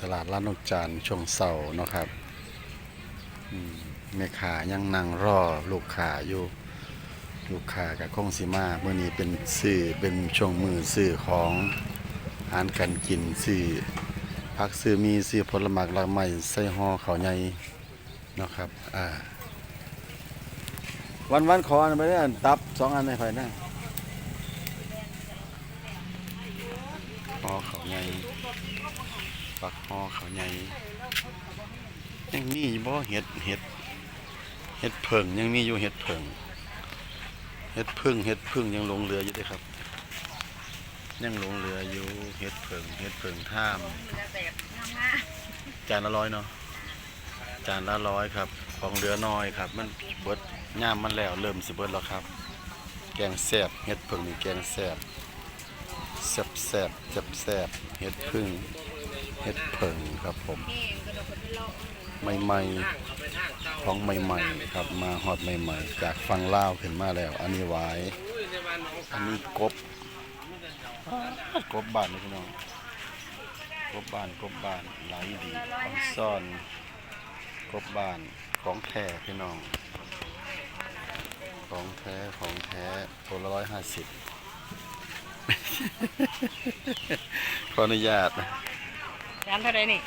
ตลาดร้านนกจานช่วงเสาร์นะครับอืมแม่ค้ายังนั่งรอลูกค้าอยู่ ลูกค้ากับคงสิมาเมื่อนี้เป็นซื้อเป็นช่วงมือซื้อของอาหารการกินซื้อผักซื้อมีซื้อผลไม้หลากไม้ใส่ห่อข้าใหญ่นะครับอ่าวันวันขออันไปได้ตับสองอันให้ไฟนะห่อข้าวใหญ่ ปักห่อข้าใหญ่ยังมีอยู่บ่เห็ดเห็ดเห็ดเผิงยังมีอยู่เห็ดเผิงเฮ็ดพึ่งเฮ็ดพึ่งยังหลงเรืออยู่เด้ครับยังหลงเรืออยู่เฮ็ดเพิงเฮ็ดเพิงท่ามจานละร้อยเนาะจานละร้อยครับ ของเรือน้อยครับ มันเบิดย่ามมันแล้วเริ่มสิเบิดแล้วครับ แกงแซ่บเฮ็ดเพิงนี่แกงแซ่บแซ่บแซ่บแซ่บแซ่บเฮ็ดพึ่ง เฮ็ดเพิงครับผมๆนี่ก็เราคนที่เลาะใหม่ๆของใหม่ๆครับมาฮอดใหม่ๆ จากฟังลาวขึ้นมาแล้ว อันนี้หวายอันนี้กบกบบ้านนี่พี่น้องกบบ้านกบบ้านไหลดีของซ่อนกบบ้านของแท้พี่น้อง ของแท้ของแท้ตัวละร้อยห้าสิบขออนุญาตนะ จานเท่าไรนี่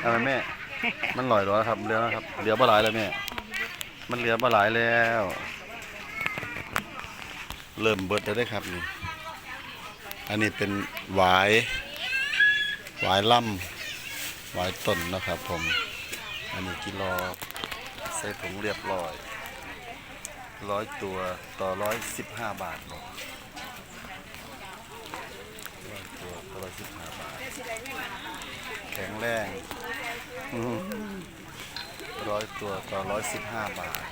เอาไหมแม่ มันลอยร้อยครับเรือนะครับเรือบ่หลายแล้วแม่ มันเรือบ่หลายแล้ว เริ่มเบิดแล้วได้อครับนี่ อันนี้เป็นหวายหวายล่ำหวายต้นนะครับ ผม อันนี้กิโลใส่ถุงเรียบร้อยร้อยตัวต่อร้อยสิบห้าบาทบอกร้อยตัวต่อร้อย สิบห้าบาท แข็งแรงร้อยตัวต่อร้อยสิบห้าบาท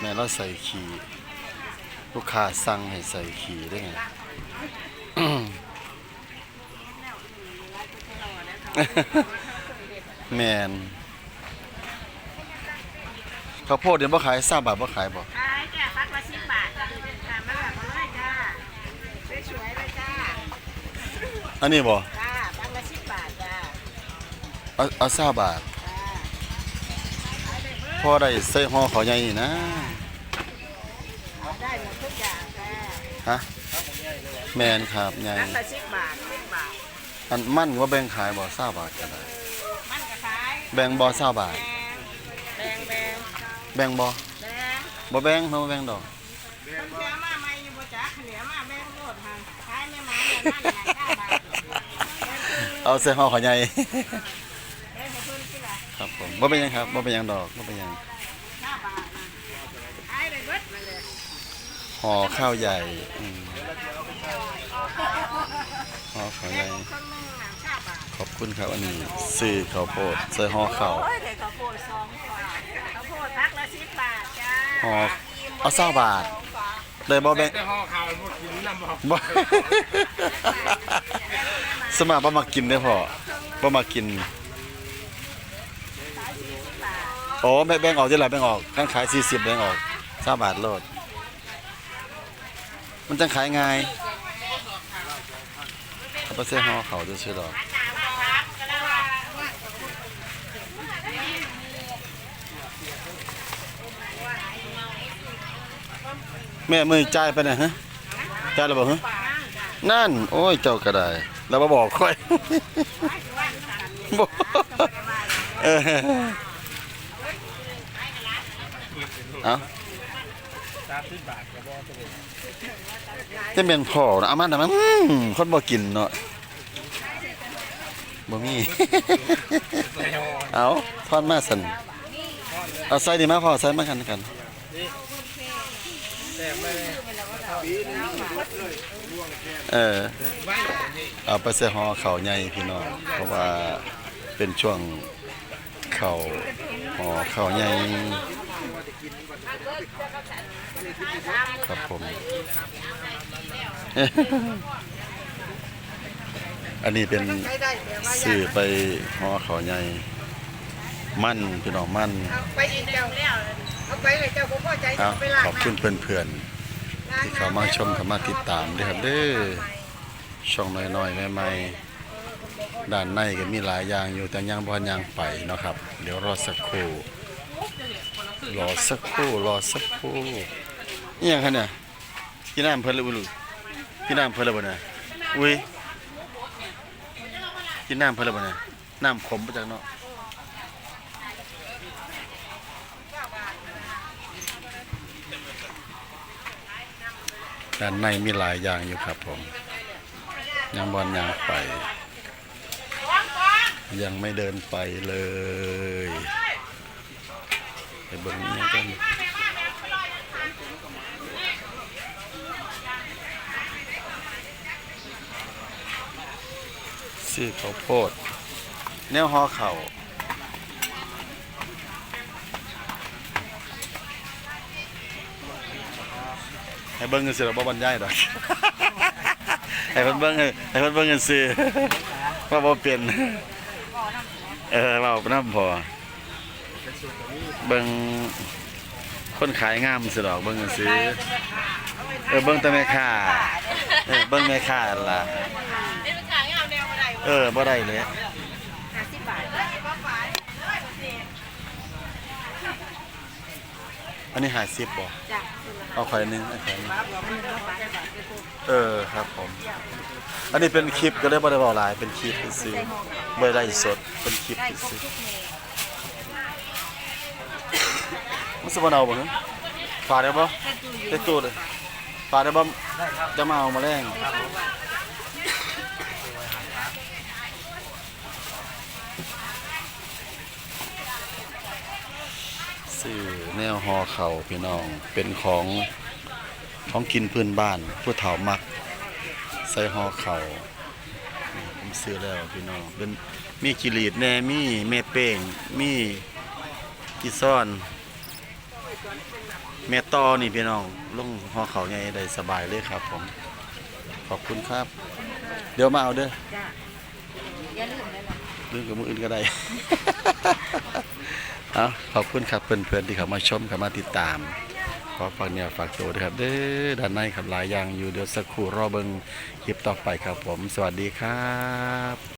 แม่เราใส่ขี่ลูกค้าสั่งให้ใส่ขี่ได้ไงแมน ข้าวโพดเดี๋ยวบ่ขายทราบบาทบ่ขายบ่ขายจ้ะฟักละสิบบาทจ้ะค่ะมาแบบมาเลยจ้าสวยๆเลยจ้าอันนี้บ่จ้าฟักละสิบบาทจ้าเอาเอาทราบบาทจ้าพอได้ใส่ห่อเขาวใหญ่นี่นะได้หมดทุกอย่างจ้าฮะแมนครับใหญ่ฟักละสิบบาทสิบบาทอันมั่นว่าแบ่งขายบ่ทราบบาทกันได้มันก็ขายแบ่งบ่ทราบบาทแบงแบง แบ่งบ่บ่บแบ่งเฮแบงดอกเพิ่อาะเแบ่งดหั่เอาเสื้อห่อขอใหญ่ใหญ่ครับผมบ่เป็นยังครับบ่เป็นยังดอกบ่เป็นยังห่อข้าวใหญ่ห่อข้ใหญ่ขอบคุณครับอันนี้สื่อข้าวโพดเสื้อห่อ้ข้าว อเอาเศร้าบาทได้บ่แบ่งแต่ห่อข้าวพวกกินน้ำบอกบ่ สมัครบ่มากินเด้อพ่อบ่มากินโอ้แบ่งแบ่งออกจังได๋แบ่งออกคันขาย 40แบ่งออก20บาทโลด มันจังขายง่ายเอาไปใส่ห่อข้าวซื่อๆดอก แม่มือจ่ายไปไหนฮะจ่ายแล้วบ่ฮะนั่น โอ้ยเจ้าก็ได้แล้วมาบอกค่อยบออเอาสาทก็บอเองจะเป็นพ่อนะเอามาแต่มันอื้อคนบ่กินเนาะบ่มีเอาทอดมาสันเอาใส่ดีมาพ่อใส่มากันกัน เออเอาไปใส่ห่อข้าใหญ่พี่น้องเพราะว่าเป็นช่วงเขาห่อข้าใหญ่ครับผม อันนี้เป็นสื่อไปห่อข้าใหญ่ มันพี่น้องมั่นไปอีกเจ้า เอาไปเลยเจ้าบ่พอใจเอาไปล้างขอบคุณเพื่อนๆที่เข้ามาชมเข้ามาติดตามด้วยครับเด้อช่องน้อยๆใหม่ๆด้านในก็มีหลายอย่างอยู่แต่ยังบ่ทันยังไปเนาะครับ เดี๋ยวรอสักครู่รอสักครู่รอสักครู่นี่ยังคะเนี่ยกินน้ำเพิ่นเลยบ่ลูกกินน้ำเพิ่นเลยบ่เนี่ยอุ้ยกินน้ำเพิ่นเลยบ่เนี่ยน้ำขมมาจากเนาะ ด้านในมีหลายอย่างอยู่ครับผม ยังบอลยังไป ยังไม่เดินไปเลยไปเบิ่งนี้กันซื้อข้าวโพดแนวห่อเข่า ให้เบิ่งกันสิเราบ่บรรยายดอกให้เพิ่นเบิ่งให้เพิ่นเบิ่งกันซื้อว่าบ่เป็นเออเว้าไปนำพอเบิ่งคนขายงามสิดอกเบิ่งกันซื้อเออเบิ่งแต่แม่ค้าเออเบิ่งแม่ค้านั่นล่ะเป็นขายเอาแนวอะไรเออบ่ได้เลย 50บาทเลยบ่ฝายเลยบ่สิ อันนี้50บ่จ้ะเอาข่อยหนึงเอาข่อยหนึงครับเราไม่ได้ฝายบาทคือพวกเออครับผม อันนี้เป็นคลิปก็เลยบ่ได้เว้าหลายเป็นคลิปซื่อๆบ่ได้สดเป็นคลิปได้ครบซื่อทุกเมนูๆมันสิบ่เอาบ่ฮะฝากได้บ่แค่ตู้อยู่ได้ตู้เลยฝากได้บ่จะมาเอามาแรง ซื้อแนวห่อเข่าวพี่น้อง เป็นของของกินพื้นบ้าน ผู้เฒ่ามัก ใส่ห่อเข่าวนี่ผมซื้อแล้วพี่น้องเป็นมีกิรีดแหน่มีเมเป้งมีกีซ่อนเมตอนี่พี่น้องลงห่อเข่าวไงได้สบายเลยครับผม ขอบคุณครับ เดี๋ยวมาเอาเด้อจ้ะอย่าลืมเลยล่ะหรือกับมืออื่นก็ได้ เอาขอบคุณครับเพื่อนๆที่เข้ามาชมเข้ามาติดตาม ขอฝากเนี่ยฝากตัวด้วยครับเด้อด้านในครับหลายอย่างอยู่เดี๋ยวสักครู่รอเบิงคลิปต่อไปครับผม สวัสดีครับ